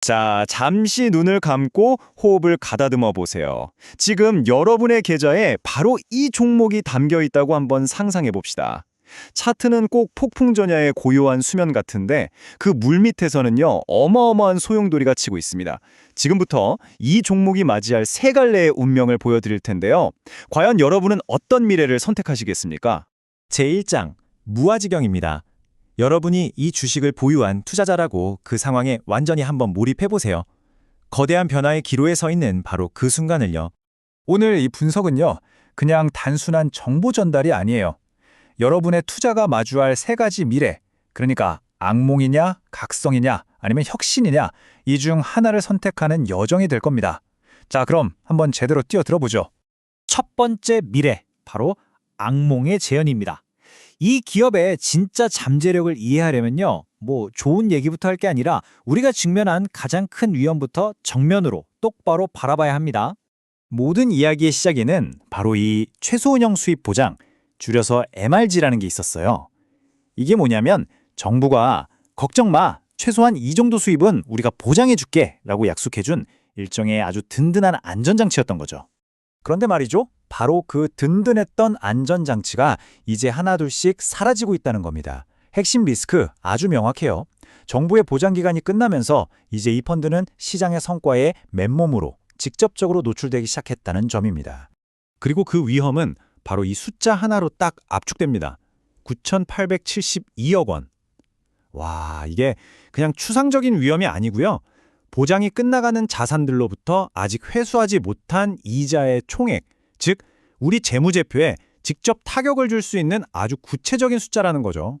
자, 잠시 눈을 감고 호흡을 가다듬어 보세요. 지금 여러분의 계좌에 바로 이 종목이 담겨 있다고 한번 상상해 봅시다. 차트는 꼭 폭풍전야의 고요한 수면 같은데 그 물 밑에서는요 어마어마한 소용돌이가 치고 있습니다. 지금부터 이 종목이 맞이할 세 갈래의 운명을 보여드릴 텐데요. 과연 여러분은 어떤 미래를 선택하시겠습니까? 제1장 무아지경입니다. 여러분이 이 주식을 보유한 투자자라고 그 상황에 완전히 한번 몰입해보세요. 거대한 변화의 기로에 서 있는 바로 그 순간을요. 오늘 이 분석은요, 그냥 단순한 정보 전달이 아니에요. 여러분의 투자가 마주할 세 가지 미래, 그러니까 악몽이냐, 각성이냐, 아니면 혁신이냐, 이 중 하나를 선택하는 여정이 될 겁니다. 자, 그럼 한번 제대로 뛰어 들어보죠. 첫 번째 미래, 바로 악몽의 재현입니다. 이 기업의 진짜 잠재력을 이해하려면요, 뭐 좋은 얘기부터 할 게 아니라 우리가 직면한 가장 큰 위험부터 정면으로 똑바로 바라봐야 합니다. 모든 이야기의 시작에는 바로 이 최소운영 수입 보장, 줄여서 MRG라는 게 있었어요. 이게 뭐냐면 정부가 걱정 마, 최소한 이 정도 수입은 우리가 보장해 줄게 라고 약속해 준 일종의 아주 든든한 안전장치였던 거죠. 그런데 말이죠. 바로 그 든든했던 안전장치가 이제 하나둘씩 사라지고 있다는 겁니다. 핵심 리스크 아주 명확해요. 정부의 보장 기간이 끝나면서 이제 이 펀드는 시장의 성과에 맨몸으로 직접적으로 노출되기 시작했다는 점입니다. 그리고 그 위험은 바로 이 숫자 하나로 딱 압축됩니다. 9,872억 원. 와, 이게 그냥 추상적인 위험이 아니고요. 보장이 끝나가는 자산들로부터 아직 회수하지 못한 이자의 총액, 즉 우리 재무제표에 직접 타격을 줄 수 있는 아주 구체적인 숫자라는 거죠.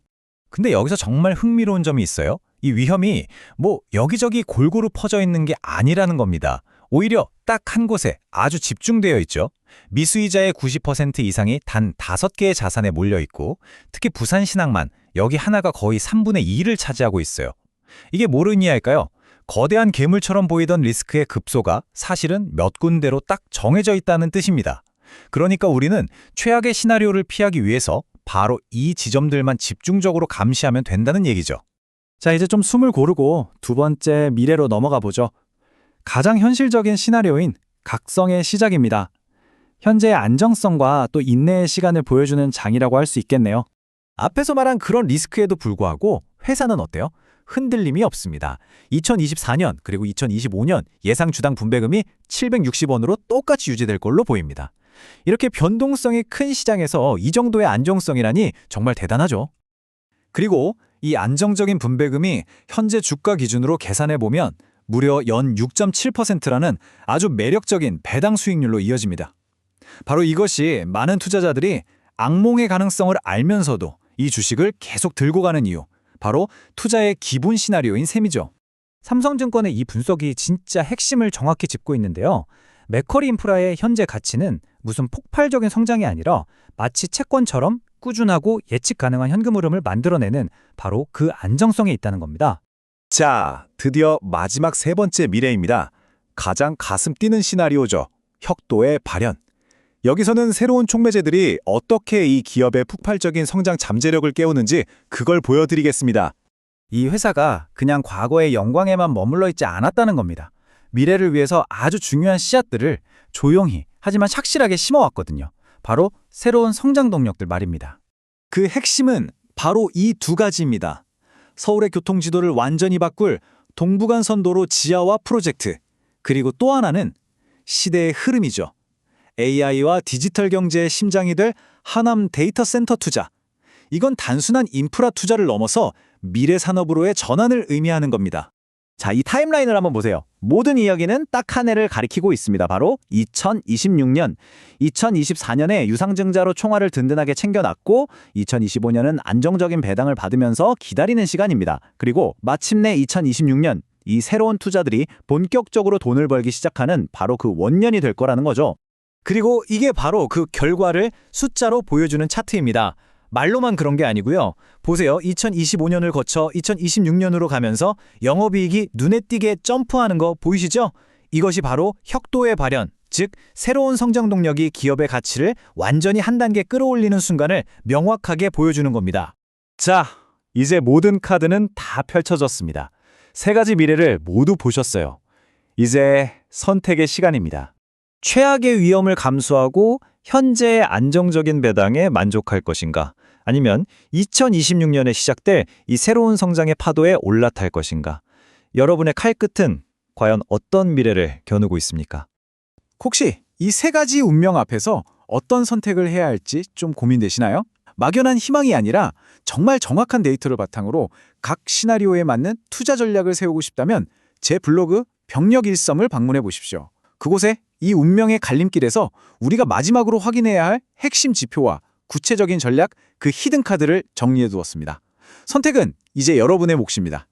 근데 여기서 정말 흥미로운 점이 있어요. 이 위험이 뭐 여기저기 골고루 퍼져 있는 게 아니라는 겁니다. 오히려 딱 한 곳에 아주 집중되어 있죠. 미수이자의 90% 이상이 단 5개의 자산에 몰려 있고 특히 부산 신항만 여기 하나가 거의 3분의 2를 차지하고 있어요. 이게 의미할까요? 거대한 괴물처럼 보이던 리스크의 급소가 사실은 몇 군데로 딱 정해져 있다는 뜻입니다. 그러니까 우리는 최악의 시나리오를 피하기 위해서 바로 이 지점들만 집중적으로 감시하면 된다는 얘기죠. 자, 이제 좀 숨을 고르고 두 번째 미래로 넘어가 보죠. 가장 현실적인 시나리오인 각성의 시작입니다. 현재의 안정성과 또 인내의 시간을 보여주는 장이라고 할 수 있겠네요. 앞에서 말한 그런 리스크에도 불구하고 회사는 어때요? 흔들림이 없습니다. 2024년 그리고 2025년 예상 주당 분배금이 760원으로 똑같이 유지될 걸로 보입니다. 이렇게 변동성이 큰 시장에서 이 정도의 안정성이라니 정말 대단하죠. 그리고 이 안정적인 분배금이 현재 주가 기준으로 계산해 보면 무려 연 6.7%라는 아주 매력적인 배당 수익률로 이어집니다. 바로 이것이 많은 투자자들이 악몽의 가능성을 알면서도 이 주식을 계속 들고 가는 이유, 바로 투자의 기본 시나리오인 셈이죠. 삼성증권의 이 분석이 진짜 핵심을 정확히 짚고 있는데요. 맥커리 인프라의 현재 가치는 무슨 폭발적인 성장이 아니라 마치 채권처럼 꾸준하고 예측 가능한 현금 흐름을 만들어내는 바로 그 안정성에 있다는 겁니다. 자, 드디어 마지막 세 번째 미래입니다. 가장 가슴 뛰는 시나리오죠. 혁도의 발현. 여기서는 새로운 촉매제들이 어떻게 이 기업의 폭발적인 성장 잠재력을 깨우는지 그걸 보여드리겠습니다. 이 회사가 그냥 과거의 영광에만 머물러 있지 않았다는 겁니다. 미래를 위해서 아주 중요한 씨앗들을 조용히 하지만 착실하게 심어왔거든요. 바로 새로운 성장 동력들 말입니다. 그 핵심은 바로 이 두 가지입니다. 서울의 교통지도를 완전히 바꿀 동부간 선도로 지하화 프로젝트, 그리고 또 하나는 시대의 흐름이죠. AI와 디지털 경제의 심장이 될 하남 데이터 센터 투자. 이건 단순한 인프라 투자를 넘어서 미래 산업으로의 전환을 의미하는 겁니다. 자, 이 타임라인을 한번 보세요. 모든 이야기는 딱 한 해를 가리키고 있습니다. 바로 2026년. 2024년에 유상증자로 총알을 든든하게 챙겨놨고 2025년은 안정적인 배당을 받으면서 기다리는 시간입니다. 그리고 마침내 2026년 이 새로운 투자들이 본격적으로 돈을 벌기 시작하는 바로 그 원년이 될 거라는 거죠. 그리고 이게 바로 그 결과를 숫자로 보여주는 차트입니다. 말로만 그런 게 아니고요. 보세요. 2025년을 거쳐 2026년으로 가면서 영업이익이 눈에 띄게 점프하는 거 보이시죠? 이것이 바로 혁도의 발현, 즉 새로운 성장 동력이 기업의 가치를 완전히 한 단계 끌어올리는 순간을 명확하게 보여주는 겁니다. 자, 이제 모든 카드는 다 펼쳐졌습니다. 세 가지 미래를 모두 보셨어요. 이제 선택의 시간입니다. 최악의 위험을 감수하고 현재의 안정적인 배당에 만족할 것인가? 아니면 2026년에 시작될 이 새로운 성장의 파도에 올라탈 것인가? 여러분의 칼끝은 과연 어떤 미래를 겨누고 있습니까? 혹시 이 세 가지 운명 앞에서 어떤 선택을 해야 할지 좀 고민되시나요? 막연한 희망이 아니라 정말 정확한 데이터를 바탕으로 각 시나리오에 맞는 투자 전략을 세우고 싶다면 제 블로그 병력 일섬을 방문해 보십시오. 그곳에 이 운명의 갈림길에서 우리가 마지막으로 확인해야 할 핵심 지표와 구체적인 전략, 그 히든 카드를 정리해 두었습니다. 선택은 이제 여러분의 몫입니다.